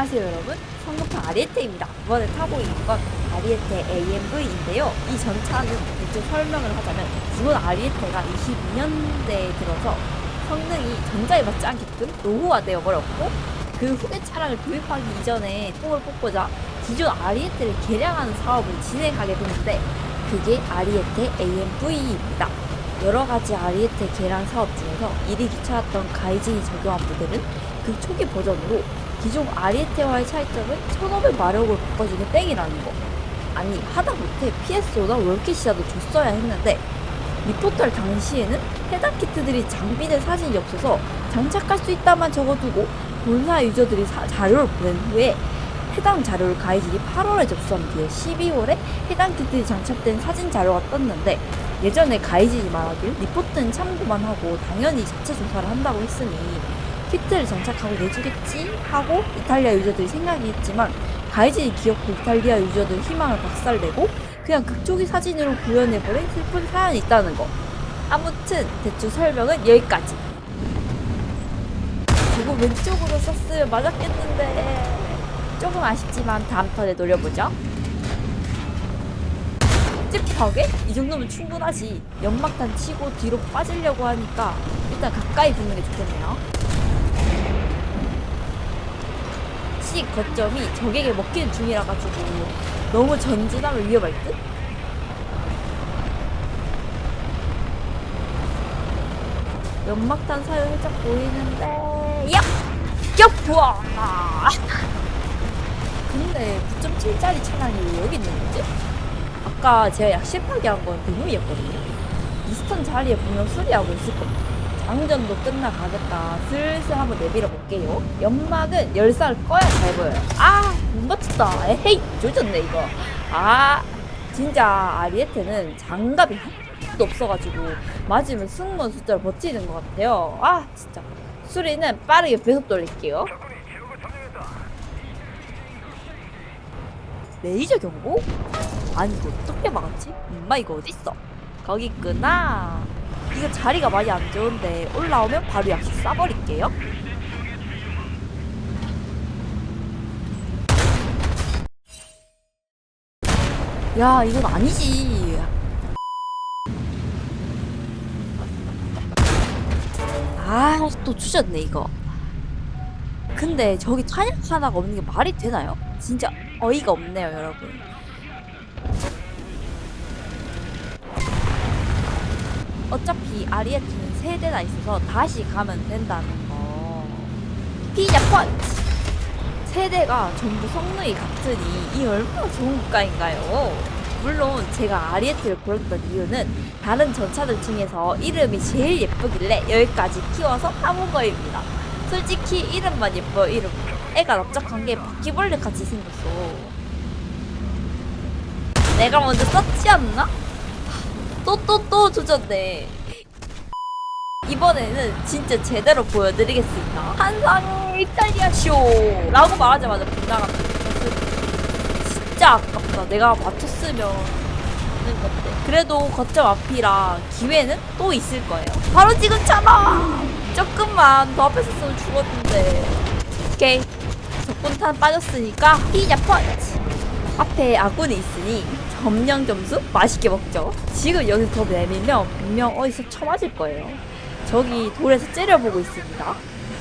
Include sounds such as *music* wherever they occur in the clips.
안녕하세요 여러분. 성급한 아리에테입니다. 이번에 타고 있는 건 아리에테 AMV인데요. 이 전차는 대충 설명을 하자면 기본 아리에테가 22년대에 들어서 성능이 전자에 맞지 않게끔 노후화되어 버렸고 그 후계 차량을 도입하기 이전에 뽕을 뽑고자 기존 아리에테를 개량하는 사업을 진행하게 됐는데 그게 아리에테 AMV입니다. 여러 가지 아리에테 개량 사업 중에서 일이 귀찮았던 가이진이 적용한 모델은 그 초기 버전으로 기존 아리에테와의 차이점은 1500마력을 바꿔주는 땡이라는 거. 아니 하다못해 PS보다 월킷이라도 줬어야 했는데 리포트할 당시에는 해당 키트들이 장비된 사진이 없어서 장착할 수 있다만 적어두고 본사 유저들이 사- 자료를 보낸 후에 해당 자료를 가이진이 8월에 접수한 뒤에 12월에 해당 키트들이 장착된 사진 자료가 떴는데 예전에 가이진이 말하길 리포트는 참고만 하고 당연히 자체 조사를 한다고 했으니 키트를 장착하고 내주겠지? 하고 이탈리아 유저들이 생각이 했지만 가이진이 기어코 이탈리아 유저들 희망을 박살내고 그냥 극초기 사진으로 구현해버린 슬픈 사연이 있다는 거. 아무튼 대충 설명은 여기까지. 이거 왼쪽으로 썼으면 맞았겠는데. 조금 아쉽지만 다음 턴에 노려보죠. 찝하게? 이 정도면 충분하지. 연막탄 치고 뒤로 빠지려고 하니까 일단 가까이 붙는 게 좋겠네요 C 거점이 적에게 먹히는 중이라 가지고 너무 전진하면 위험할 듯? 연막탄 사유 살짝 보이는데 야! 야! 부아! 근데 9.7짜리 차량이 왜 여기 있는 거지? 아까 제가 약실하게 한건 대놈이었거든요. 이스턴 자리에 분명 수리하고 있었거든요. 장전도 끝나가겠다. 슬슬 한번 내밀어 볼게요. 연막은 열살 꺼야 잘 보여요. 아, 못 맞췄다. 에헤이, 조졌네, 이거. 아, 진짜 아리에테는 장갑이 하나도 없어가지고 맞으면 승무원 숫자를 버티는 것 같아요. 아, 진짜. 수리는 빠르게 배속 돌릴게요. 레이저 경고? 아니 이거 어떻게 막았지? 엄마 이거 어딨어? 거기 있구나 이거 자리가 많이 안 좋은데 올라오면 바로 약식 쏴버릴게요. 야 이건 아니지. 아또 주셨네 이거. 근데 저기 탄약 하나가 없는 게 말이 되나요? 진짜 어이가 없네요 여러분 어차피 아리에트는 세 대나 있어서 다시 가면 된다는 거. 피자 펀치! 세 대가 전부 성능이 같으니 이 얼마나 좋은 국가인가요? 물론 제가 아리에트를 고르던 이유는 다른 전차들 중에서 이름이 제일 예쁘길래 여기까지 키워서 담은 거입니다. 솔직히 이름만 예뻐 이름. 애가 납작한 게 바퀴벌레 같이 생겼어. 내가 먼저 썼지 않나? 또 또 또 조졌네. 이번에는 진짜 제대로 보여드리겠습니다. 한상 이탈리아 쇼라고 말하자마자 빗나갔다. 진짜 아깝다. 내가 맞췄으면 하는 건데. 그래도 거점 앞이라 기회는 또 있을 거예요. 바로 지금처럼 조금만 더 앞에 섰으면 죽었는데. 오케이. 적군탄 빠졌으니까 피자 펀치. 앞에 아군이 있으니 점령 점수 맛있게 먹죠. 지금 여기서 더 내밀면 분명 어디서 쳐맞을 거예요. 저기 돌에서 째려보고 있습니다.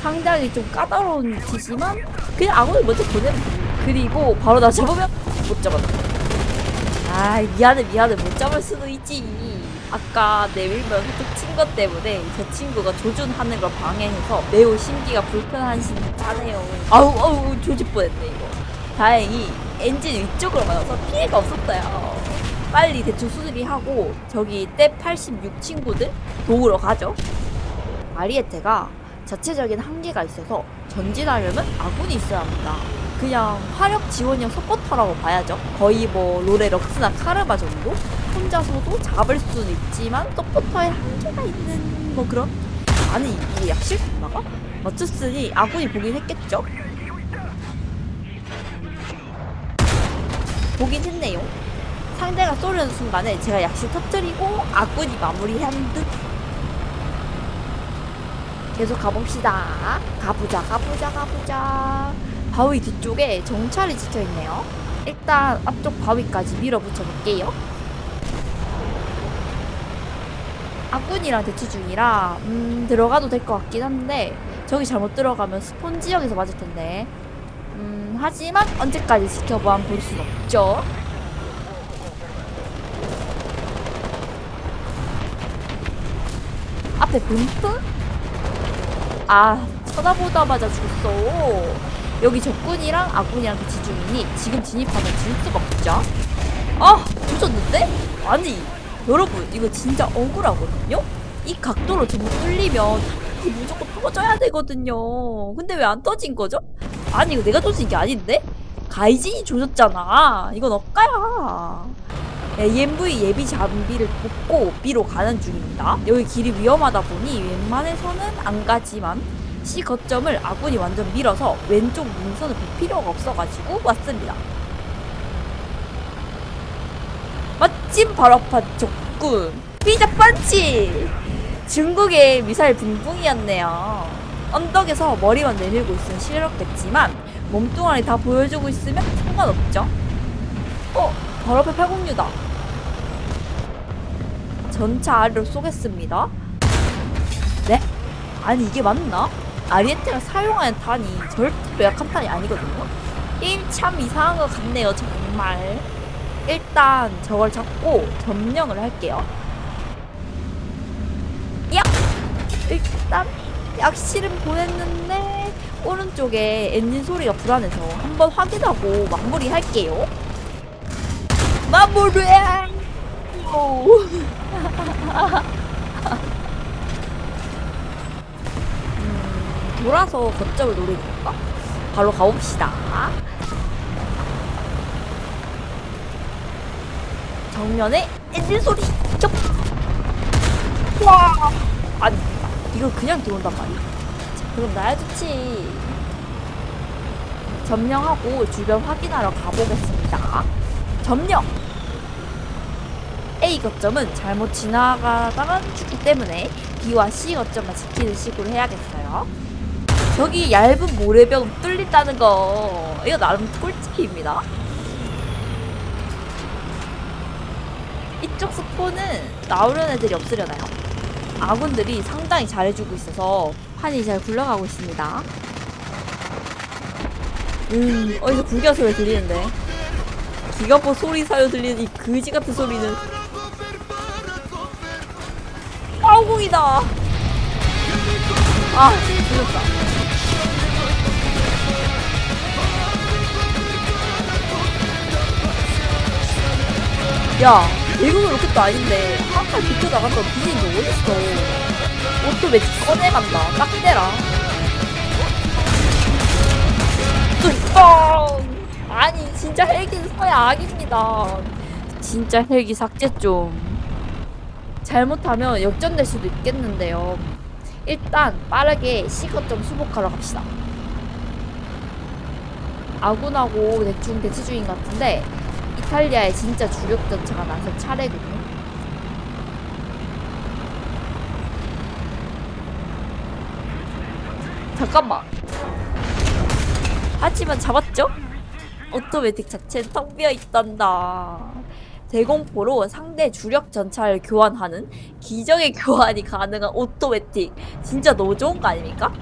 상당히 좀 까다로운 짓이지만 그냥 아군을 먼저 보내면. 그리고 바로 나 잡으면 못 잡았다. 아 미안해 미안해 못 잡을 수도 있지. 아까 내밀면 살짝 친것 때문에 저 친구가 조준하는 걸 방해해서 매우 심기가 불편하신 짜네요. 아우 아우 조질 뻔했네 이거. 다행히 엔진 위쪽으로 맞아서 피해가 없었어요. 빨리 대충 수리하고 저기 때 86 친구들 도우러 가죠. 아리에테가 자체적인 한계가 있어서 전진하려면 아군이 있어야 합니다. 그냥 화력 지원형 서포터라고 봐야죠. 거의 뭐 롤의 럭스나 카르마 정도? 혼자서도 잡을 수는 있지만 서포터에 한계가 있는 뭐 그런? 아니 이게 약실 나가? 맞췄으니 아군이 보긴 했겠죠? 보긴 했네요. 상대가 쏘려는 순간에 제가 약실 터뜨리고 아군이 마무리한 듯 계속 가봅시다. 가보자, 가보자, 가보자. 바위 뒤쪽에 정찰이 지켜 있네요. 일단 앞쪽 바위까지 밀어붙여 볼게요. 악군이랑 대치 중이라 음, 들어가도 될 것 같긴 한데 저기 잘못 들어가면 스폰 지역에서 맞을 텐데 음, 하지만 언제까지 지켜보안 볼순 없죠. 앞에 분프? 아 쳐다보다마자 죽었어. 여기 적군이랑 아군이랑 대치 중이니 지금 진입하면 질 수가 없죠. 아 조졌는데? 아니 여러분 이거 진짜 억울하거든요? 이 각도로 전부 뚫리면 이 무조건 터져야 되거든요. 근데 왜 안 터진 거죠? 아니 이거 내가 터진 게 아닌데? 가이진이 조졌잖아. 이건 억가야. AMV 예비 장비를 뽑고 B로 가는 중입니다. 여기 길이 위험하다 보니 웬만해서는 안 가지만 C 거점을 아군이 완전 밀어서 왼쪽 문선을 볼 필요가 없어가지고 왔습니다. 마침 바로 앞한 적군 피자 펀치 중국의 미사일 붕붕이었네요. 언덕에서 머리만 내밀고 있으면 실력겠지만 몸뚱아리 다 보여주고 있으면 상관없죠. 어? 바로 앞에 806다. 전차 아래로 쏘겠습니다. 네? 아니 이게 맞나? 아리에테가 사용하는 탄이 절대로 약한 탄이 아니거든요. 게임 참 이상한 것 같네요 정말. 일단 저걸 잡고 점령을 할게요. 야! 일단 약실은 보냈는데 오른쪽에 엔진 소리가 불안해서 한번 확인하고 마무리 할게요. 마무리! 오. *laughs* 음, 돌아서 거점을 노리는 건가? 바로 가봅시다. 정면에 엔진 소리 쪽. 와 아니 이거 그냥 들어온단 말이야. 자, 그럼 나야 좋지. 점령하고 주변 확인하러 가보겠습니다. 점령. A 거점은 잘못 지나가다가 죽기 때문에 B와 C 거점만 지키는 식으로 해야겠어요. 저기 얇은 모래벽 뚫린다는 거 이거 나름 꿀팁입니다. 이쪽 스포는 나오려는 애들이 없으려나요? 아군들이 상당히 잘해주고 있어서 판이 잘 굴러가고 있습니다. 음, 어디서 불교 소리 들리는데. 기가포 소리 사요 들리는 이 그지 같은 소리는. 까우공이다! 아, 죽였다. 야, 대국은 로켓도 아닌데 한칼 비켜 나간다고 뒤지는 게 어딨어. 옷도 매직 꺼내간다. 딱 대라. 뚜껑! 아니, 진짜 헬기는 서야 악입니다. 진짜 헬기 삭제 좀. 잘못하면 역전될 수도 있겠는데요. 일단 빠르게 C거점 수복하러 갑시다. 아군하고 대충 대치 중인 것 같은데 이탈리아의 진짜 주력 전차가 나설 차례군요. 잠깐만. 하지만 잡았죠? 오토매틱 자체는 텅 비어 있단다. 대공포로 상대 주력 전차를 교환하는 기적의 교환이 가능한 오토매틱. 진짜 너무 좋은 거 아닙니까?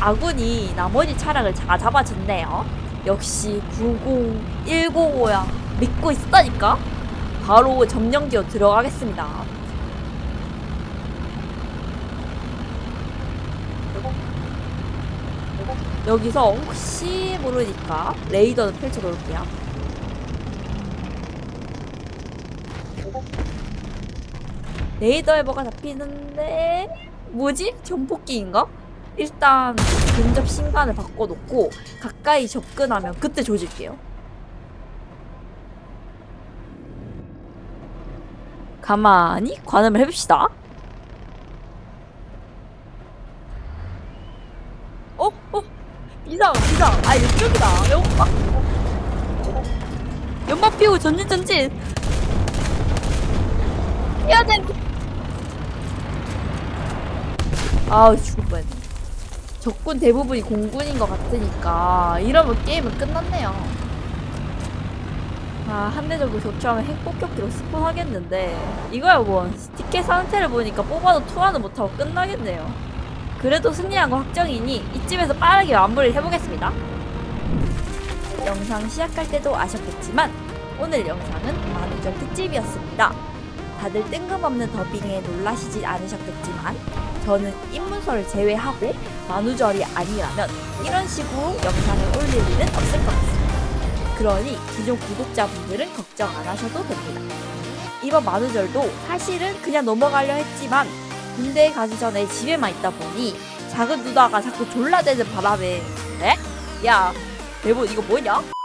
아군이 나머지 차량을 다 잡아줬네요. 역시 90105야. 믿고 있었다니까? 바로 점령지로 들어가겠습니다. 여기서 혹시 모르니까 레이더를 펼쳐 놓을게요. 레이더에 뭐가 잡히는데 뭐지? 전폭기인가? 일단 근접 신간을 바꿔놓고 가까이 접근하면 그때 조질게요. 가만히 관음을 해봅시다. 어? 어? 비상 비상 아 이쪽이다 연막 연막 피우고 전진 전진 해야 돼 아우 죽을 뻔했네 적군 대부분이 공군인 것 같으니까 이러면 게임은 끝났네요. 아, 한대 정도 격추하면 핵폭격기로 스폰하겠는데 이거야 뭐 티켓 상태를 보니까 뽑아도 투하는 못하고 끝나겠네요. 그래도 승리한 거 확정이니 이쯤에서 빠르게 마무리를 해보겠습니다. 영상 시작할 때도 아셨겠지만 오늘 영상은 만우절 특집이었습니다. 다들 뜬금없는 더빙에 놀라시지 않으셨겠지만 저는 입문서를 제외하고 만우절이 아니라면 이런 식으로 영상을 올릴 일은 없을 것 같습니다. 그러니 기존 구독자분들은 걱정 안 하셔도 됩니다. 이번 만우절도 사실은 그냥 넘어가려 했지만 군대에 가기 전에 집에만 있다 보니 작은 누나가 자꾸 졸라대는 바람에 에? 야 대본 이거 뭐냐?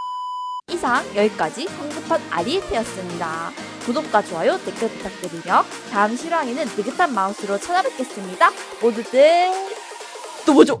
이상 여기까지 성급한 아리에트였습니다. 구독과 좋아요 댓글 부탁드리며 다음 실황에는 느긋한 마우스로 찾아뵙겠습니다. 모두들 또 뭐죠?